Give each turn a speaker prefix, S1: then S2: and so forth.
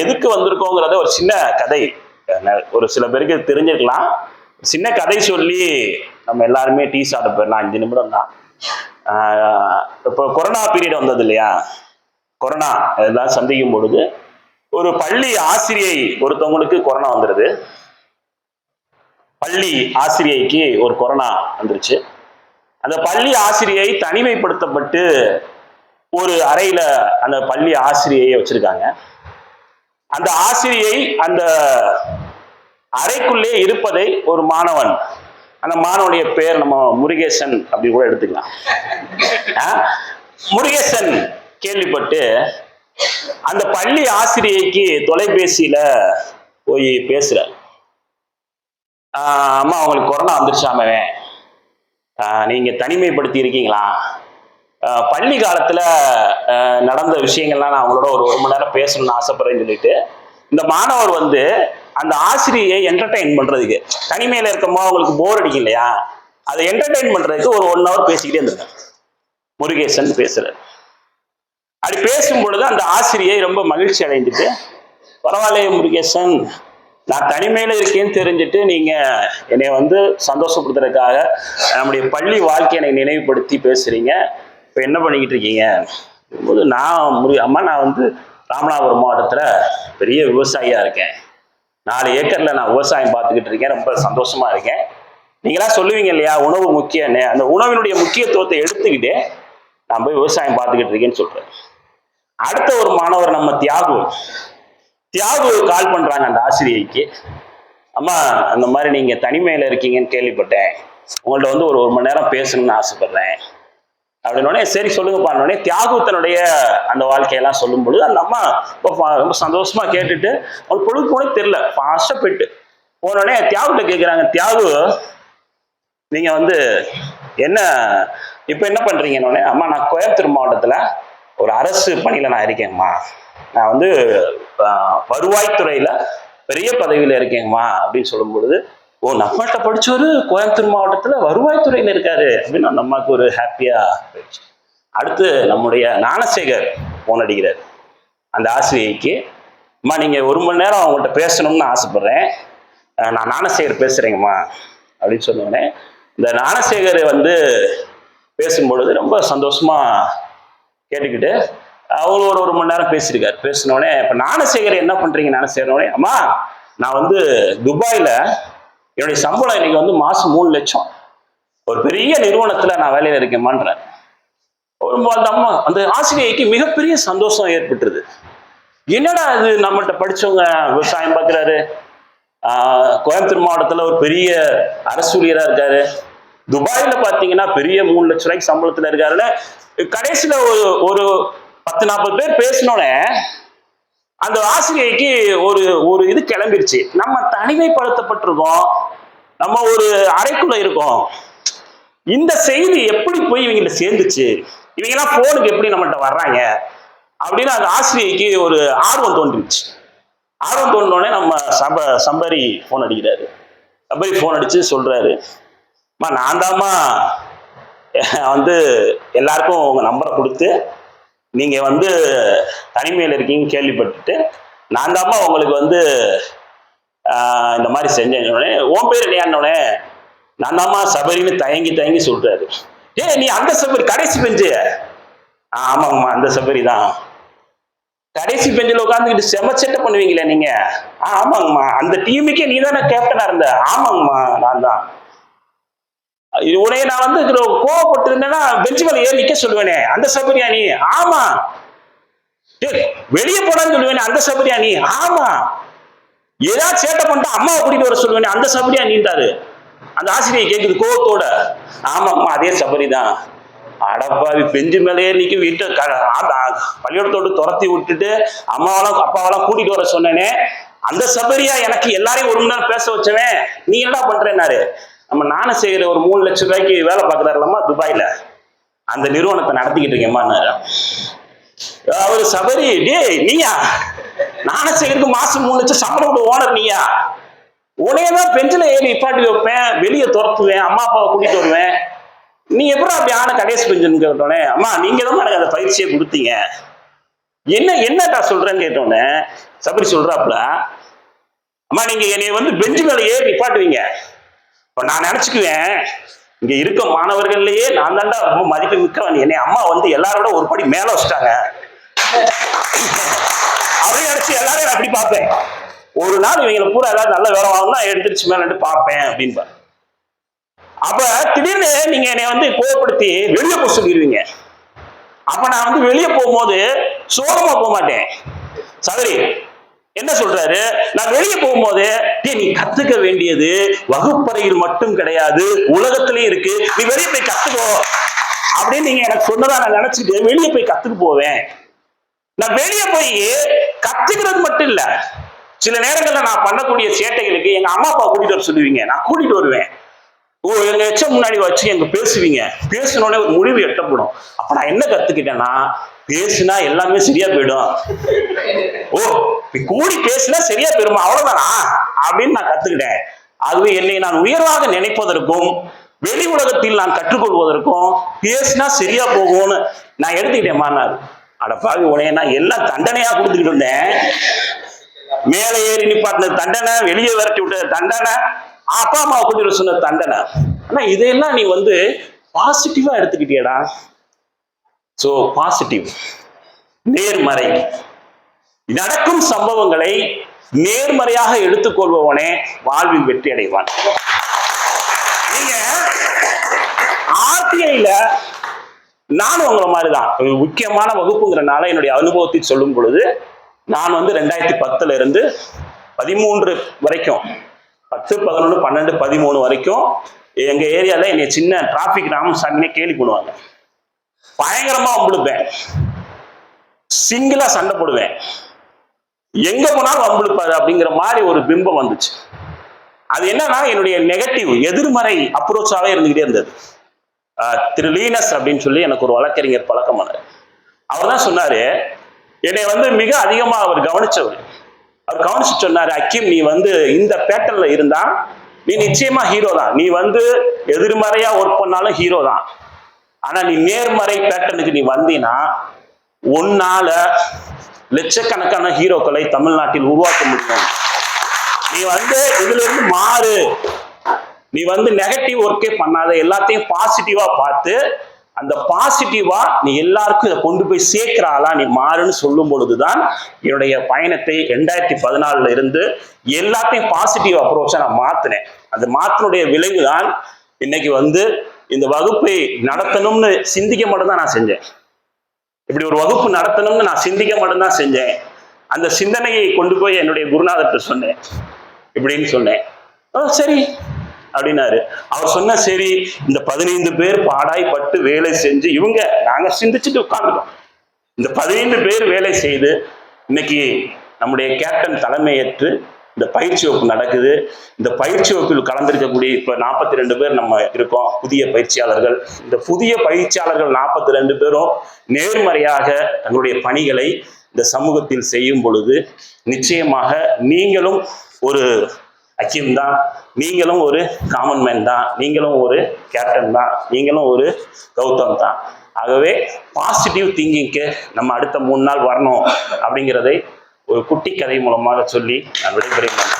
S1: எதுக்கு வந்திருக்கோங்கிறத ஒரு சின்ன கதை. ஒரு சில பேருக்கு தெரிஞ்சிருக்கலாம் சின்ன கதை சொல்லி நம்ம எல்லாருமே டீ சாப்பிட போயிடலாம். அஞ்சு நிமிடம் தான். ஆஹ் இப்போ கொரோனா பீரியட் வந்தது இல்லையா? கொரோனா இதெல்லாம் சந்திக்கும் பொழுது ஒரு பள்ளி ஆசிரியை ஒருத்தவங்களுக்கு கொரோனா வந்துடுது பள்ளி ஆசிரியைக்கு ஒரு கொரோனா வந்துருச்சு. அந்த பள்ளி ஆசிரியை தனிமைப்படுத்தப்பட்டு ஒரு அறையில அந்த பள்ளி ஆசிரியையை வச்சிருக்காங்க. அந்த ஆசிரியை அந்த அறைக்குள்ளே இருப்பதை ஒரு மாணவன் அந்த மாணவனுடைய பெயர் நம்ம முருகேசன் அப்படி கூட எடுத்துக்கலாம். ஆ? முருகேசன் கேள்விப்பட்டு அந்த பள்ளி ஆசிரியைக்கு தொலைபேசியில போய் பேசுற அம்மா அவங்களுக்கு கொரோனா வந்துருச்சாமே. நீங்க தனிமைப்படுத்தி இருக்கீங்களா? பள்ளி காலத்துல நடந்த விஷயங்கள்லாம் நான் அவங்களோட ஒரு ஒரு மணி நேரம் பேசணும்னு ஆசைப்படுறேன்னு சொல்லிட்டு இந்த மாணவர் வந்து அந்த ஆசிரியை என்டர்டைன் பண்றதுக்கு தனிமையில இருக்கமோ அவங்களுக்கு போர் அடிக்கும் இல்லையா? அதை என்டர்டைன் பண்றதுக்கு ஒரு ஒன் ஹவர் பேசிக்கிட்டே இருந்தேன் முருகேசன் பேசுறாரு. அப்படி பேசும் பொழுது அந்த ஆசிரியை ரொம்ப மகிழ்ச்சி அடைந்துட்டு பரவாயில்லையே முருகேசன் நான் தனிமையில இருக்கேன்னு தெரிஞ்சுட்டு நீங்க என்னை வந்து சந்தோஷப்படுத்துறதுக்காக நம்முடைய பள்ளி வாழ்க்கையை எனக்கு நினைவுபடுத்தி பேசுறீங்க. இப்போ என்ன பண்ணிக்கிட்டு இருக்கீங்க? போது நான் முடியாமல் அம்மா நான் வந்து ராமநாதபுரம் மாவட்டத்தில் பெரிய விவசாயியாக இருக்கேன். நாலு ஏக்கரில் நான் விவசாயம் பார்த்துக்கிட்டு இருக்கேன். ரொம்ப சந்தோஷமாக இருக்கேன். நீங்களாம் சொல்லுவீங்க இல்லையா உணவு முக்கியன்னு அந்த உணவினுடைய முக்கியத்துவத்தை எடுத்துக்கிட்டு நான் போய் விவசாயம் பார்த்துக்கிட்டு இருக்கேன்னு சொல்கிறேன் அடுத்த ஒரு மாணவர் நம்ம தியாகு. தியாகு கால் பண்ணுறாங்க அந்த ஆசிரியைக்கு. அம்மா அந்த மாதிரி நீங்கள் தனிமையில் இருக்கீங்கன்னு கேள்விப்பட்டேன். உங்கள்ட்ட வந்து ஒரு ஒரு மணி நேரம் பேசணும்னு ஆசைப்பட்றேன். அப்படின்னோடனே சரி சொல்லுங்கப்பான்னொடனே தியாகு தன்னுடைய அந்த வாழ்க்கையெல்லாம் சொல்லும் பொழுது அந்த அம்மா ரொம்ப ரொம்ப சந்தோஷமா கேட்டுட்டு அவள் பொழுது போனே தெரியல ஃபாஸ்டா போனோடனே தியாகுட்ட கேட்குறாங்க தியாகு நீங்க வந்து என்ன இப்போ என்ன பண்றீங்கன்னொடனே அம்மா நான் கோயம்புத்தூர் மாவட்டத்துல ஒரு அரசு பணியில நான் இருக்கேங்கம்மா. நான் வந்து ஆஹ், வருவாய்த்துறையில பெரிய பதவியில இருக்கேங்கம்மா அப்படின்னு சொல்லும் பொழுது ஓ நம்மகிட்ட படிச்சவரு கோயம்புத்தூர் மாவட்டத்துல வருவாய்த்துறையில இருக்காரு அப்படின்னு அந்த அம்மாவுக்கு ஒரு ஹாப்பியா போயிடுச்சு. அடுத்து நம்முடைய ஞானசேகர் போன் அடிக்கிறார். அந்த ஆசிரியைக்கு அம்மா நீங்க ஒரு மணி நேரம் அவங்கள்ட்ட பேசணும்னு ஆசைப்படுறேன். நான் ஞானசேகர் பேசுறேங்கம்மா. அப்படின்னு சொன்னோடனே இந்த ஞானசேகர் வந்து பேசும்பொழுது ரொம்ப சந்தோஷமா கேட்டுக்கிட்டு அவர் ஒரு ஒரு மணி நேரம் பேசியிருக்காரு. பேசினோடனே இப்போ ஞானசேகர் என்ன பண்றீங்க? ஞானசேகரனோடனே அம்மா நான் வந்து துபாயில என்னுடைய சம்பளம் இன்னைக்கு வந்து மாசம் மூணு லட்சம். ஒரு பெரிய நிறுவனத்துல நான் வேலையில இருக்கேன்மான்றேன் அந்த அம்மா அந்த ஆசிரியைக்கு மிகப்பெரிய சந்தோஷம் ஏற்பட்டுருது. என்னடா அது நம்மகிட்ட படிச்சவங்க விவசாயம் பார்க்குறாரு கோயம்புத்தூர் மாவட்டத்துல ஒரு பெரிய அரசு ஊழியரா இருக்காரு. துபாயில பாத்தீங்கன்னா பெரிய மூணு லட்ச ரூபாய்க்கு சம்பளத்துல இருக்காருல. கடைசியில ஒரு ஒரு பத்து நாற்பது பேர் பேசினோடனே அந்த ஆசிரியைக்கு ஒரு ஒரு இது கிளம்பிருச்சு. நம்ம தனிமைப்படுத்தப்பட்டிருக்கோம். நம்ம ஒரு அறைக்குள்ள இருக்கோம். இந்த செய்தி எப்படி போய் இவங்கிட்ட சேர்ந்துச்சு? இவங்கெல்லாம் போனுக்கு எப்படி நம்மகிட்ட வர்றாங்க? அப்படின்னு அந்த ஆசிரியைக்கு ஒரு ஆர்வம் தோன்றிடுச்சு. ஆர்வம் தோன்றோடனே நம்ம சப சம்பரி ஃபோன் அடிக்கிறாரு. சம்பரி ஃபோன் அடிச்சு சொல்றாரு. அம்மா நான் தாம்மா வந்து எல்லாருக்கும் உங்க நம்பரை கொடுத்து நீங்க வந்து தனிமையில் இருக்கீங்கன்னு கேள்விப்பட்டுட்டு நான் தாம்மா உங்களுக்கு வந்து இந்த மாதிரி செஞ்சேன் உடனே உன் பேர் இல்லையான்னொடனே நான் தாம்மா சபரின்னு தயங்கி தயங்கி சொல்றாரு. ஏ நீ அந்த சபரி கடைசி பெஞ்சு. ஆ, ஆமாங்கம்மா அந்த சபரி தான். கடைசி பெஞ்சில் உட்காந்துக்கிட்டு செமச்சட்டை பண்ணுவீங்களே நீங்க. ஆ, ஆமாங்கம்மா அந்த டீமுக்கே நீ தானே கேப்டனா இருந்த. ஆமாங்கம்மா நான் தான். இது உடனே நான் வந்து கோவப்பட்டு இருந்தேன்னா பெஞ்சு மேல ஏறி நிக்க சொல்லுவேனே அந்த சபரியா நீ? ஆமா. வெளியே போடான்னு சொல்லுவேனே அந்த சபரியா நீ? ஆமா. ஏதாவது சேட்டை பண்ணிட்டு அம்மாவை கூட்டிட்டு வர சொல்லுவேன் அந்த சபரியா நீண்டாரு அந்த ஆசிரியை கேட்குது கோவத்தோட ஆமாம்மா அதே சபரி தான் அடப்பாவி பெஞ்சு மேலேயே நிற்க வீட்டு க- துரத்தி விட்டுட்டு அம்மாவெல்லாம் அப்பாவெல்லாம் கூட்டிட்டு வர சொன்னேனே அந்த சபரியா எனக்கு எல்லாரையும் ஒரு மணி நேரம் பேச வச்சவன் நீ என்னடா பண்றேன்னாரு. நம்ம நானும் செய்கிற ஒரு மூணு லட்சம் ரூபாய்க்கு வேலை பார்க்கறாருலம்மா துபாயில. அந்த நிறுவனத்தை நடத்திக்கிட்டு இருக்கேம்மான்னாரு. அவரு சபரி டேய் நீயா? நானும் செய்யறதுக்கு மாசம் மூணு லட்சம் சம்பளம் கூட ஓனர் நீயா? உனையதான் பெஞ்சில் ஏறி நிப்பாட்டி வைப்பேன் வெளியே துரத்துவேன் அம்மா அப்பாவை கூட்டிட்டு வருவேன். நீ எப்படி அப்படி ஆன கடைசி பெஞ்சுன்னு கேட்டோடனே அம்மா நீங்க தான் எனக்கு அந்த பயிற்சியை கொடுத்தீங்க. என்ன என்னடா சொல்றேன்னு கேட்டோன்னே சபரி சொல்றாப்புல அம்மா நீங்க என்னைய வந்து பெஞ்சு மேல ஏறி நிப்பாட்டுவீங்க. இப்போ நான் நினச்சிக்குவேன் இங்கே இருக்க மாணவர்கள்லயே நான் தாண்டா ரொம்ப மதிப்பு மிக்கவன். என்னை அம்மா வந்து எல்லாரோட ஒரு படி மேலே வச்சுட்டாங்க. அப்படின்னு நினைச்சு எல்லாரையும் அப்படி பார்ப்பேன். ஒரு நாள் இவங்களை பூரா ஏதாவது நல்ல வேலை வாங்கினா எடுத்துருச்சு மேலே பார்ப்பேன் அப்படின்பா. அப்ப திடீர்னு நீங்க என்னை வந்து கோவப்படுத்தி வெளியே போக சொல்லிடுவீங்க. அப்ப நான் வந்து வெளியே போகும்போது சோகமா போக மாட்டேன். சரி என்ன சொல்றாரு? நான் வெளியே போகும்போது டேய் நீ கத்துக்க வேண்டியது வகுப்பறையில் மட்டும் கிடையாது உலகத்திலயும் இருக்கு. நீ வெளியே போய் கத்துக்கோ. அப்படின்னு நீங்க எனக்கு சொன்னதா நான் நினைச்சிட்டு வெளியே போய் கத்துக்கு போவேன். நான் வெளியே போய் கத்துக்கிறது மட்டும் இல்ல. சில நேரங்கள்ல நான் பண்ணக்கூடிய சேட்டைகளுக்கு எங்க அம்மா அப்பா கூட்டிட்டு வர சொல்லுவீங்க. நான் கூட்டிட்டு வருவேன். ஓ எங்க எச்சம் முன்னாடி வச்சு எங்க பேசுவீங்க. பேசினோடனே ஒரு முடிவு எட்டப்படும். அப்ப நான் என்ன கத்துக்கிட்டேன்னா பேசுனா எல்லாமே சரியா போயிடும். ஓ நீ கூடி பேசுனா சரியா போயிடுமா அவ்வளவுதானா? அப்படின்னு நான் கத்துக்கிட்டேன். அதுவே என்னை நான் உயர்வாக நினைப்பதற்கும் வெளி உலகத்தில் நான் கற்றுக்கொள்வதற்கும் பேசினா சரியா போகும்னு நான் எடுத்துக்கிட்டேன் மாநாடு. அடப்பாவி பாவி உனைய நான் எல்லாம் தண்டனையா கொடுத்துக்கிட்டு இருந்தேன். மேலே ஏறி நிப்பாட்டின தண்டனை வெளியே விரட்டி விட்ட தண்டனை அப்பா அம்மா கூட்டிட்டு சொன்ன தண்டனை. ஆனா இதையெல்லாம் நீ வந்து பாசிட்டிவா எடுத்துக்கிட்டியடா. சோ பாசிட்டிவ் நேர்மறை. நடக்கும் சம்பவங்களை நேர்மறையாக எடுத்துக்கொள்பவனே வாழ்வில் வெற்றி அடைவான் நீங்க ஆர்டிஐல நானும் உங்களை மாதிரி தான் முக்கியமான வகுப்புங்கிறனால என்னுடைய அனுபவத்தை சொல்லும் பொழுது நான் வந்து ரெண்டாயிரத்தி பத்துல இருந்து பதிமூன்று வரைக்கும் பத்து பதினொன்று பன்னெண்டு பதிமூணு வரைக்கும் எங்க ஏரியால என்னை சின்ன டிராபிக் ராமசாமினே கேலி பண்ணுவாங்க. பயங்கரமா வம்பிழுப்பேன். சிங்கிளா சண்டை போடுவேன். எங்க போனாலும் வம்பிழுப்பாரு அப்படிங்கிற மாதிரி ஒரு பிம்பம் வந்துச்சு. அது என்னன்னா என்னுடைய நெகட்டிவ் எதிர்மறை அப்ரோச்சாவே இருந்துகிட்டே இருந்தது. திரு லீனஸ் அப்படின்னு சொல்லி எனக்கு ஒரு வழக்கறிஞர் பழக்கமானார். அவர் தான் சொன்னாரு என்னை வந்து மிக அதிகமாக அவர் கவனிச்சவர். அவர் கவனிச்சு சொன்னாரு அக்கிம் நீ வந்து இந்த பேட்டர்ல இருந்தா நீ நிச்சயமா ஹீரோ தான். நீ வந்து எதிர்மறையா ஒர்க் பண்ணாலும் ஹீரோ தான். ஆனா நீ நேர்மறை பேட்டர்னுக்கு நீ வந்தீன்னா உன்னால லட்சக்கணக்கான ஹீரோக்களை தமிழ்நாட்டில் உருவாக்க முடியும். நீ வந்து இதுல இருந்து மாறு. நீ வந்து நெகட்டிவ் ஒர்க்கே பண்ணாத. எல்லாத்தையும் பாசிட்டிவா பார்த்து அந்த பாசிட்டிவா நீ எல்லாருக்கும் இதை கொண்டு போய் சேர்க்கிறாளா நீ மாறுன்னு சொல்லும் பொழுதுதான் என்னுடைய பயணத்தை ரெண்டாயிரத்தி பதினாலுல இருந்து எல்லாத்தையும் பாசிட்டிவ் அப்ரோச்சா நான் மாத்தினேன். அந்த மாத்தினுடைய விளைவு தான் இன்னைக்கு வந்து இந்த வகுப்பை நடத்தணும்னு சிந்திக்க மட்டும்தான் நான் செஞ்சேன். இப்படி ஒரு வகுப்பு நடத்தணும்னு நான் சிந்திக்க மட்டும்தான் செஞ்சேன். அந்த சிந்தனையை கொண்டு போய் என்னுடைய குருநாதர்கிட்ட சொன்னேன். இப்படின்னு சொன்னேன். "ஆ, சரி. அப்படின்னாரு. அவர் சொன்ன சரி இந்த பதினைந்து பேர் பாடாய் பட்டு வேலை செஞ்சு இவங்க நாங்க சிந்திச்சுட்டு உட்கார்ந்துட்டோம். இந்த பதினைந்து பேர் வேலை செய்து இன்னைக்கு நம்முடைய கேப்டன் தலைமையேற்று இந்த பயிற்சி வகுப்பு நடக்குது. இந்த பயிற்சி வகுப்பில் கலந்திருக்கக்கூடிய இப்ப நாற்பத்தி ரெண்டு பேர் நம்ம இருக்கோம் புதிய பயிற்சியாளர்கள். இந்த புதிய பயிற்சியாளர்கள் நாற்பத்தி ரெண்டு பேரும் நேர்மறையாக தங்களுடைய பணிகளை இந்த சமூகத்தில் செய்யும் பொழுது நிச்சயமாக நீங்களும் ஒரு அக்கிம் தான். நீங்களும் ஒரு காமன் மேன் தான். நீங்களும் ஒரு கேப்டன் தான். நீங்களும் ஒரு கௌதம் தான். ஆகவே பாசிட்டிவ் திங்கிங்க்கு நம்ம அடுத்த மூணு நாள் வரணும் அப்படிங்கிறதை ஒரு குட்டி கதை மூலமாக சொல்லி நான் விடைபெறுகிறேன்.